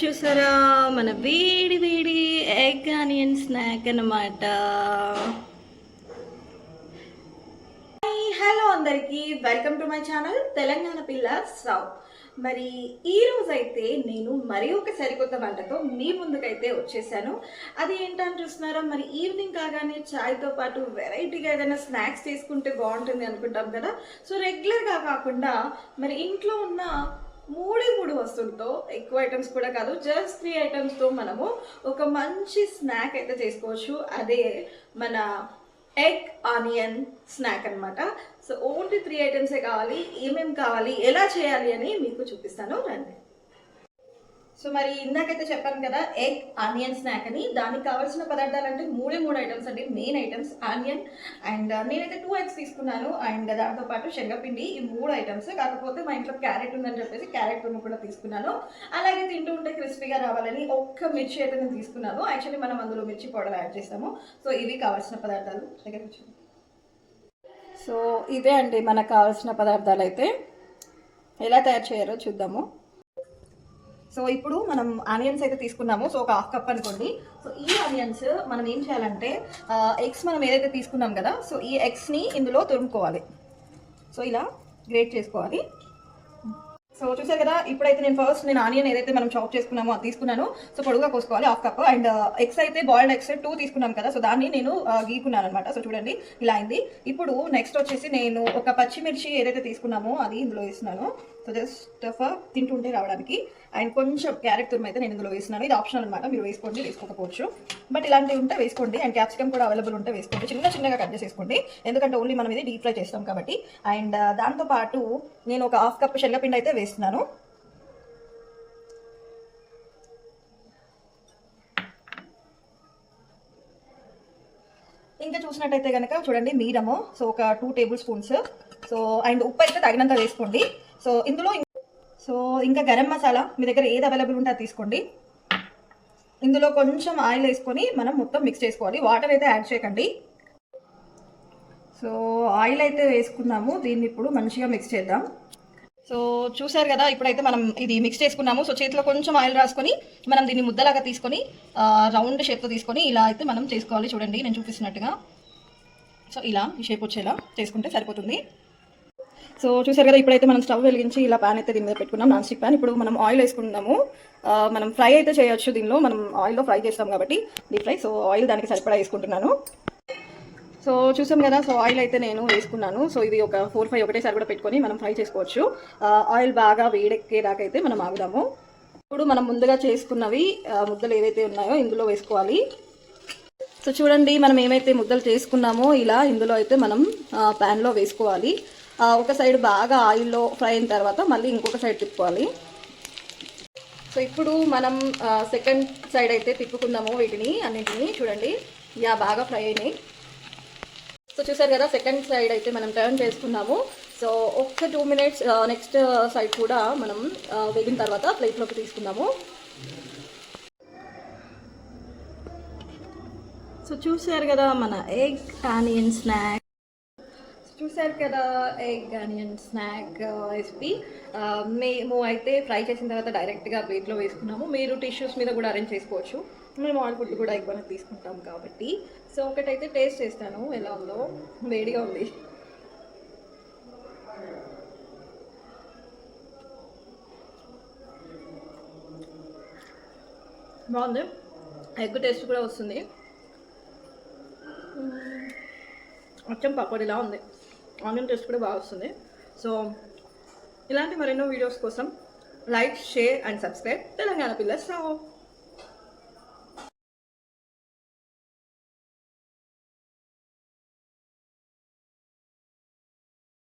చూసారా మన వేడి వేడి ఎగ్ ఆనియన్ స్నాక్ అన్నమాట. హలో అందరికీ. Welcome to my channel Telangana పిల్ల సౌ మరి ఈ రోజు అయితే నేను మరి ఒక సరికొత్త వంటతో మీ ముందుకైతే వచ్చేసాను. అది ఏంటని చూస్తున్నారా? మరి ఈవినింగ్ కాగానే చాయ్తో పాటు వెరైటీగా ఏదైనా స్నాక్స్ తీసుకుంటే బాగుంటుంది అనుకుంటాం కదా. సో రెగ్యులర్గా కాకుండా మరి ఇంట్లో ఉన్న మూడే మూడు వస్తువులతో ఎక్కువ ఐటమ్స్ కూడా కాదు. జస్ట్ త్రీ ఐటమ్స్తో మనము ఒక మంచి స్నాక్ అయితే చేసుకోవచ్చు. అదే మన ఎగ్ ఆనియన్ స్నాక్ అన్నమాట. సో ఓన్లీ త్రీ ఐటమ్సే కావాలి? ఏమేమి కావాలి? ఎలా చేయాలి అని మీకు చూపిస్తాను. రండి. సో మరి ఇందాకైతే చెప్పాను కదా ఎగ్ ఆనియన్ స్నాక్ అని. దానికి కావాల్సిన పదార్థాలు అంటే మూడే మూడు ఐటమ్స్ అండి. మెయిన్ ఐటమ్స్ ఆనియన్ అండ్ నేనైతే టూ ఎగ్స్ తీసుకున్నాను. అండ్ దాంతో పాటు శనగపిండి ఈ మూడు ఐటమ్స్ కాకపోతే మా ఇంట్లో క్యారెట్ ఉందని చెప్పేసి క్యారెట్ తురుము కూడా తీసుకున్నాను. అలాగే తింటూ ఉంటే క్రిస్పీగా రావాలని ఒక్క మిర్చి అయితే నేను తీసుకున్నాను. యాక్చువల్లీ మనం అందులో మిర్చి పౌడర్ యాడ్ చేస్తాము. సో ఇవి కావాల్సిన పదార్థాలు. దగ్గర సో ఇదే అండి మనకు కావాల్సిన పదార్థాలు అయితే. ఎలా తయారు చేయాలో చూద్దాము. సో ఇప్పుడు మనం ఆనియన్స్ అయితే తీసుకున్నాము. సో ఒక హాఫ్ కప్ అనుకోండి. సో ఈ ఆనియన్స్ మనం ఏం చేయాలంటే ఎగ్స్ మనం ఏదైతే తీసుకున్నాం కదా సో ఈ ఎగ్స్ని ఇందులో తురుముకోవాలి. సో ఇలా గ్రేట్ చేసుకోవాలి. సో చూసారు కదా ఇప్పుడైతే నేను ఫస్ట్ నేను ఆనియన్ ఏదైతే మనం చాప్ చేసుకున్నామో అది తీసుకున్నాను. సో పొడుగా కోసుకోవాలి హాఫ్ కప్ అండ్ ఎగ్స్ అయితే బాయిల్డ్ ఎగ్స్ టూ తీసుకున్నాం కదా సో దాన్ని నేను uh, గీకున్నాను అనమాట సో చూడండి ఇలా అయింది. ఇప్పుడు నెక్స్ట్ వచ్చేసి నేను ఒక పచ్చిమిర్చి ఏదైతే తీసుకున్నామో అది ఇందులో వేస్తున్నాను. సో జస్ట్ ఫర్ తింటుంటే రావడానికి. అండ్ కొంచెం క్యారెట్ తురుము అయితే నేను ఇందులో వేస్తున్నాను. ఇది ఆప్షనల్ అనమాట మీరు వేసుకోండి వేసుకోకపోవచ్చు. బట్ ఇలాంటివి ఉంటే వేసుకోండి. అండ్ క్యాప్సికమ్ కూడా అవైలబుల్ ఉంటే వేసుకోండి. చిన్న చిన్నగా కట్ చేసేసుకోండి. ఎందుకంటే ఓన్లీ మనం ఇది డీప్ ఫ్రై చేస్తాం కాబట్టి. అండ్ uh, దాంతో పాటు నేను ఒక హాఫ్ కప్ శనగపిండి అయితే వేస్తున్నాను ఇంకా చూసినట్టయితే కనుక చూడండి మీరము సో ఒక two tablespoons so and ఉప్పు అయితే తగినంత వేసుకోండి. సో ఇందులో సో ఇంకా గరం మసాలా మీ దగ్గర ఏది అవైలబుల్ ఉంటే అది తీసుకోండి. ఇందులో కొంచెం ఆయిల్ వేసుకొని మనం మొత్తం మిక్స్ చేసుకోవాలి. వాటర్ అయితే యాడ్ చేయకండి. సో ఆయిల్ అయితే వేసుకున్నాము. దీన్ని ఇప్పుడు మంచిగా మిక్స్ చేద్దాం. సో చూసారు కదా ఇప్పుడైతే మనం ఇది మిక్స్ చేసుకున్నాము. సో చేతిలో కొంచెం ఆయిల్ రాసుకొని మనం దీన్ని ముద్దలాగా తీసుకొని రౌండ్ షేప్తో తీసుకొని ఇలా అయితే మనం చేసుకోవాలి. చూడండి నేను చూపిస్తున్నట్టుగా. సో ఇలా ఈ షేప్ వచ్చేలా చేసుకుంటే సరిపోతుంది. సో చూసారు కదా ఇప్పుడైతే మనం స్టవ్ వెలిగించి ఇలా ప్యాన్ అయితే దీని మీద పెట్టుకున్నాం. నాన్ స్టిక్ ప్యాన్ ఇప్పుడు మనం ఆయిల్ వేసుకుందాము. మనం ఫ్రై అయితే చేయొచ్చు దీనిలో. మనం ఆయిల్లో ఫ్రై చేస్తాం కాబట్టి డీప్ ఫ్రై సో ఆయిల్ దానికి సరిపడా వేసుకుంటున్నాను. సో చూసాం కదా సో ఆయిల్ అయితే నేను వేసుకున్నాను. సో ఇది ఒక ఫోర్ ఫైవ్ ఒకటేసారి కూడా పెట్టుకొని మనం ఫ్రై చేసుకోవచ్చు. ఆయిల్ బాగా వేడెక్కేదాకా అయితే మనం ఆగుదాము. ఇప్పుడు మనం ముందుగా చేసుకున్నవి ముద్దలు ఏవైతే ఉన్నాయో ఇందులో వేసుకోవాలి. సో చూడండి మనం ఏమైతే ముద్దలు చేసుకున్నామో ఇలా ఇందులో అయితే మనం ప్యాన్లో వేసుకోవాలి. ఒక సైడ్ బాగా ఆయిల్లో ఫ్రై అయిన తర్వాత మళ్ళీ ఇంకొక సైడ్ తిప్పుకోవాలి. సో ఇప్పుడు మనం సెకండ్ సైడ్ అయితే తిప్పుకుందాము వీటిని అన్నింటిని. చూడండి యా బాగా ఫ్రై అయినాయి. సో చూసారు కదా సెకండ్ సైడ్ అయితే మనం టర్న్ చేసుకున్నాము. సో ఒక్క టూ మినిట్స్ నెక్స్ట్ సైడ్ కూడా మనం uh, వేగిన తర్వాత ప్లేట్లోకి తీసుకుందాము. సో చూసారు కదా మన ఎగ్ ఆనియన్ స్నాక్ చూసారు కదా ఎగ్ ఆనియన్ స్నాక్ రెసిపీ. మేము అయితే ఫ్రై చేసిన తర్వాత డైరెక్ట్గా ప్లేట్లో వేసుకున్నాము. మీరు టిష్యూస్ మీద కూడా అరేంజ్ చేసుకోవచ్చు. మేము ఆయిల్ ఫుడ్ కూడా ఎక్కువ తీసుకుంటాం కాబట్టి. సో ఒకటైతే టేస్ట్ చేస్తాను. ఎలా ఉందో. వేడిగా ఉంది. బాగుంది. ఎగ్ టేస్ట్ కూడా వస్తుంది. అచ్చం పకోడీలా ఉంది. ఆనియన్ టేస్ట్ కూడా బాగా వస్తుంది. సో ఇలాంటి మరెన్నో వీడియోస్ కోసం like share and subscribe. Telangana pillars Rao.